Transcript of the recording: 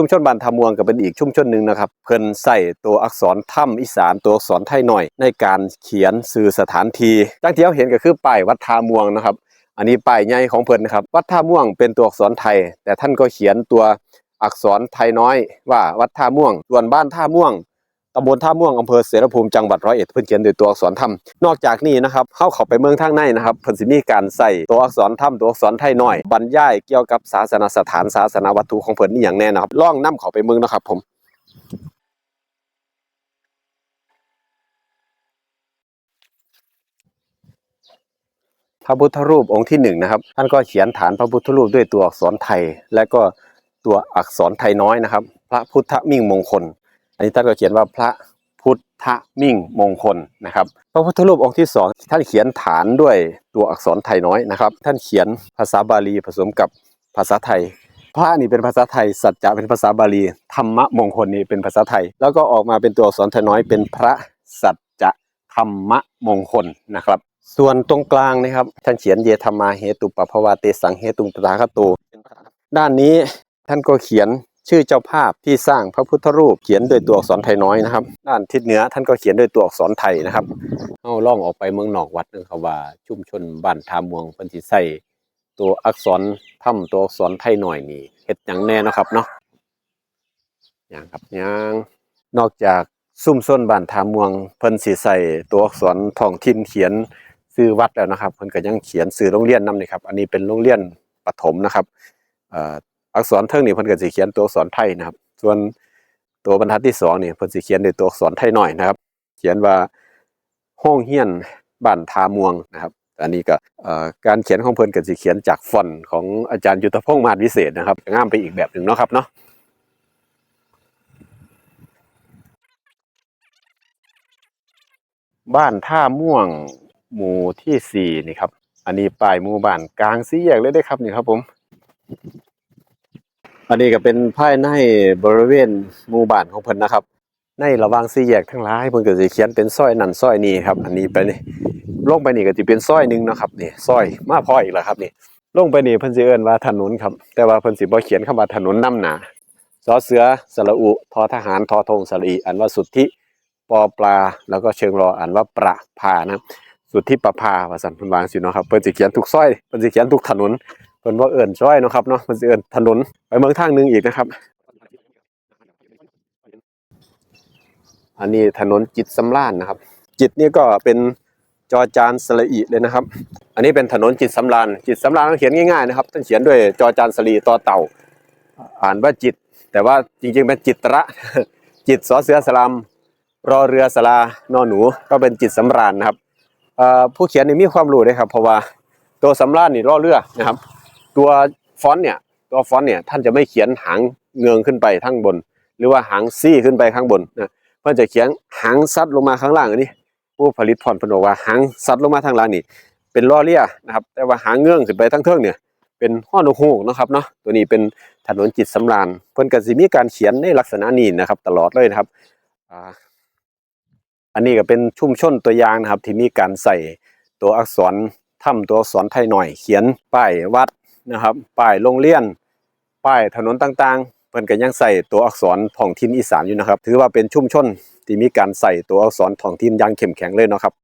ชุมชนบ้านทามวงก็เป็นอีกชุมชนหนึ่งนะครับ เพิ่นใส่ตัวอักษรถ้ำอีสานตัวอักษรไทยหน่อย ในการเขียนสื่อสถานที่จังที่เราเห็นก็คือป้ายวัดทามวงนะครับ อันนี้ป้ายใหญ่ของเพิ่นนะครับ วัดท่าม่วงเป็นตัวอักษรไทย แต่ท่านก็เขียนตัวอักษรไทยน้อยว่าวัดท่าม่วง ส่วนบ้านท่าม่วง ตำบลท่าม่วงอำเภอเสรภูมิจังหวัดร้อยเอ็ดเพิ่นเขียนโดยตัวอักษรถ้ำนอกจากนี้นะครับเข้าเข้าไปเมืองทางในนะครับเพิ่นสิมีการใส่ตัวอักษรถ้ำตัวอักษรไทยน้อยบรรยายเกี่ยวกับศาสนสถานศาสนวัตถุของเพิ่นนี่อย่างแน่นะครับล่องนํเข้าไปเมืองนะครับผมพระพุทธรูปองค์ที่หนึ่งนะครับท่านก็เขียนฐานพระพุทธรูปด้วยตัวอักษรไทย และก็ตัวอักษรไทยน้อยนะครับ พระพุทธมิ่งมงคล อันนี้ท่านก็เขียนว่าพระพุทธมิ่งมงคลนะครับพระพุทธรูปองค์ที่สองท่านเขียนฐานด้วยตัวอักษรไทยน้อยนะครับ ท่านเขียนภาษาบาลีผสมกับภาษาไทย พระนี่เป็นภาษาไทย สัจจะเป็นภาษาบาลีธรรมะมงคลนี่เป็นภาษาไทย แล้วก็ออกมาเป็นตัวอักษรไทยน้อยเป็นพระสัจจะธรรมะมงคลนะครับ ส่วนตรงกลางนะครับท่านเขียนเยธรรมาเหตุปปภวาเตสังเหตุตถาคโตด้านนี้ท่านก็เขียน ชื่อเจ้าภาพที่สร้างพระพุทธรูปเขียนด้วยตัวอักษรไทยน้อยนะครับ ด้านทิศเหนือท่านก็เขียนด้วยตัวอักษรไทยนะครับเอาล่องออกไปเมืองนอกวัดนึงครับว่าชุมชนบ้านทามวงพิ่นสิใสตัวอักษรถ้ำตัวอักษรไทยน้อยนี่เฮ็ดหยังแน่นะครับเนาะอย่างครับอย่างนอกจากซุ่มส้นบ้านทามวงเพิ่นสิใส่ตัวอักษรท้องถิ่นเขียนชื่อวัดแล้วนะครับเพิ่นก็ยังเขียนชื่อโรงเรียนนำนี่ครับ อันนี้เป็นโรงเรียนประถมนะครับเอักษรเทิงนี่เพิ่นก็สิเขียนตัวอักษรไทยนะครับ ส่วนตัวบรรทัดที่สองนี่เพิ่นสิเขียนด้วยตัวอักษรไทยหน้อยนะครับ เขียนว่าห้องเฮียนบ้านทามวงนะครับอันนี้ก็การเขียนของเพิ่นก็สิเขียนจากฟอนต์ของอาจารย์ยุทธพงษ์มาศวิเศษนะครับงามไปอีกแบบหนึ่งเนาะครับเนาะบ้านท่าม่วงหมู่ที่สี่นี่ครับ อันนี้ป้ายหมู่บ้านกลางสี่แยกเลยได้ครับนี่ครับผม อันนี้ก็เป็นภายในบริเวณหมู่บ้านของเพิ่นนะครับ ในระหว่างสี่แยกทั้งหลายเพิ่นก็สิเขียนเป็นซอยนั่นซอยนี้ครับ อันนี้ไปนี่ลงไปนี่ก็สิเป็นซอยหนึงนะครับนี่ซอยมาพออีกแล้วครับนี่ลงไปนี่เพิ่นสิเอิ้นว่าถนนครับ แต่ว่าเพิ่นสิบ่เขียนคำว่าถนนนำหน้าสอเสือสระอุทอทหารทอธงสระอีอันว่าสุทธิปอปลา แล้วก็เชิงรออ่านว่าประพานะ สุดที่ประพาว่าสันเพิ่นวางสิเนาะครับเพิ่นสิเขียนทุกซอยเพิ่นสิเขียนทุกถนน เพิ่นบ่เอิ้นซอยเนาะครับเนาะเพิ่นสิเอิ้นถนนไปเมืองทางหนึงอีกนะครับ อันนี้ถนนจิตสำราญนะครับ จิตนี่ก็เป็นจอจานสระอีเลยนะครับ อันนี้เป็นถนนจิตสำราญจิตสำราญต้องเขียนง่ายๆนะครับต้องเขียนด้วยจอจานสลีต่อเต่า อ่านว่าจิต แต่ว่าจริงๆเป็นจิตระ จิตสอเสือสลามรอเรือสลานอหนูก็เป็นจิตสำราญนะครับผู้เขียนนี่มีความรู้ด้วยครับ เพราะว่าตัวสำราญนี่รอเรือนะครับ ตัวฟอนต์เนี่ยตัวฟอนต์เนี่ยท่านจะไม่เขียนหางเงืองขึ้นไปข้างบน หรือว่าหางซี่ขึ้นไปข้างบนนะเพื่อจะเขียนหางซัดลงมาข้างล่างอันนี้ผู้ผลิตพรพนกว่าหางซัดลงมาทางล่างนี่ เป็นล้อเลียนะครับ แต่ว่าหางเงืองขึ้นไปทั้งเทิงเนี่ยเป็นห้อนหูกนะครับเนาะตัวนี้เป็นถนนจิตสำราญเพิ่นก็สิมีการเขียนในลักษณะนี้นะครับ ตลอดเลยนะครับอันนี้ก็เป็นชุ่มชนตัวอย่างนะครับ ที่มีการใส่ตัวอักษรถ้ำตัวอักษรไทยหน่อย เขียนป้ายวัด นะครับป้ายโรงเรียนป้ายถนนต่างๆ เพิ่นก็ยังใส่ตัวอักษรท้องถิ่นอีสานอยู่นะครับ ถือว่าเป็นชุ่มชนที่มีการใส่ตัวอักษรท้องถิ่นอย่างเข้มแข็งเลยเนาะครับ